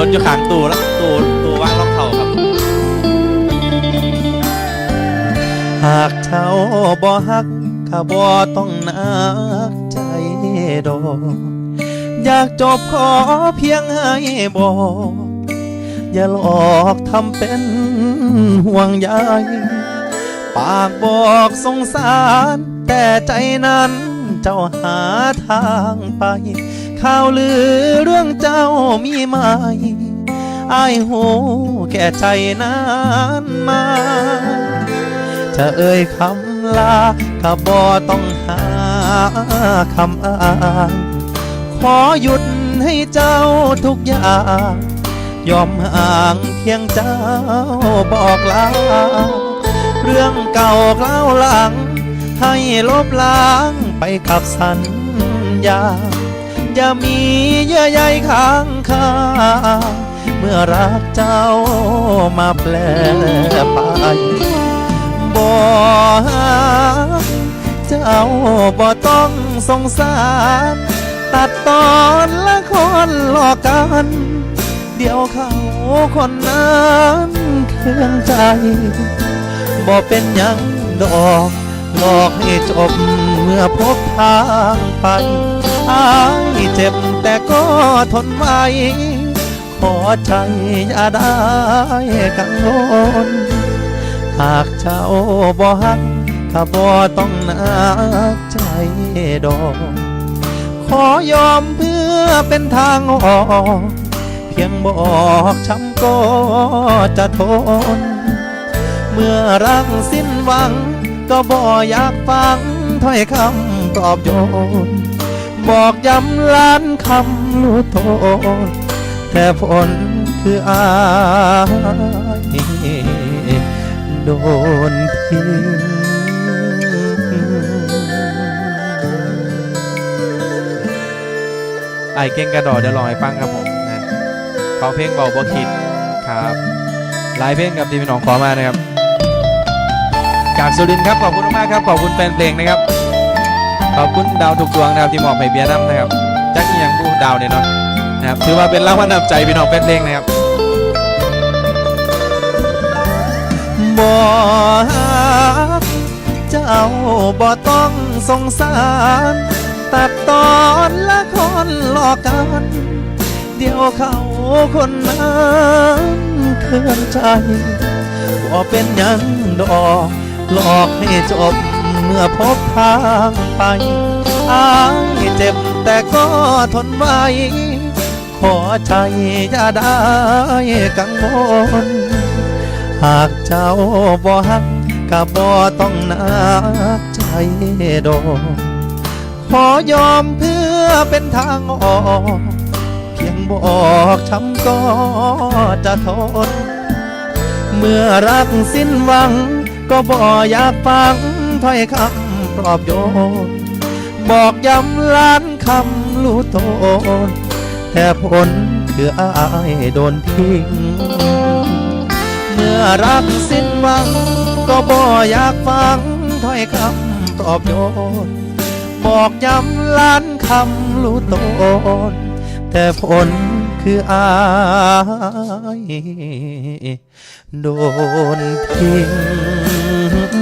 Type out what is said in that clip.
สดอยู่ข้างตู้แล้วตู้ตู้ว่างรองเท้าครับ หากเจ้าบ่ฮักก็บ่ต้องนักใจดอกอยากจบขอเพียงให้บอก อย่าหลอกทำเป็นห่วงใยปากบอกสงสาร แต่ใจนั้นเจ้าหาทางไป ข่าวลือเรื่องเจ้ามีไหมอายหูแค่ใจนั้นมา จะเอ่ยคำลาก็บ่ต้องหาคำอ้างขอหยุดให้เจ้าทุกอย่างยอมห่างเพียงเจ้าบอกลาเรื่องเก่าเล่าหลัง ให้ลบล้างไปกับสัญญา อย่ามีเยื่อใยค้างคาเมื่อรักเจ้ามาแปลไปบ่ฮักเจ้าบ่ต้องสงสารตัดตอนละคนหลอกกัน เดี๋ยวเขาคนนั้นเครื่องใจบ่เป็นยังดอกหลอกให้จบเมื่อพบทางไป อายเจ็บแต่ก็ทนไว้ ขอใจอย่าได้กังวลหากเจ้าบ่ฮักก็บ่ต้องนักใจดอกขอยอมเพื่อเป็นทางออกเพียงบอกช้ำก็จะทน เมื่อรักสิ้นหวัง ก็บ่อยากฟังถ้อยคำปลอบโยน บอกย้ำล้านคำรู้โทษแต่ผลคืออายโดนทิ้งไอเก่งกระดอเดี๋ยวลองให้ฟังครับผมนะขอเพลงเบาบ่คิดครับหลายเพลงครับที่พี่น้องขอมานะครับ จากสุรินทร์ครับขอบคุณมากครับขอบคุณแฟนเพลงนะครับ ขอบคุณดาวทุกดวงนะครับที่มอบให้เบียร์น้ำนะครับจักอีหยังผู้ดาวเนี่ยเนาะนะครับถือว่าเป็นรางวัลนำใจพี่น้องแฟนเพลงนะครับบ่ฮักเจ้าบ่ต้องสงสารตัดตอนละคนหลอกกัน เดี๋ยวเขาคนนั้นเคลื่อนใจบ่เป็นยังดอกหลอกให้จบ เมื่อพบทางไปอายเจ็บแต่ก็ทนไว้ ขอใจอย่าได้กังวลหากเจ้าบ่ฮักก็บ่ต้องนักใจดอขอยอมเพื่อเป็นทางออกเพียงบอกช้ำก็จะทน เมื่อรักสิ้นหวังก็บ่อยากฟัง ถ้อยคำปลอบโยน บอกย้ำล้านคำรู้ตนแต่ผลคืออายโดนทิ้ง เมื่อรักสิ้นหวัง ก็บ่อยากฟังถ้อยคำปลอบโยน บอกย้ำล้านคำรู้ตนแต่ผลคืออายโดนทิ้ง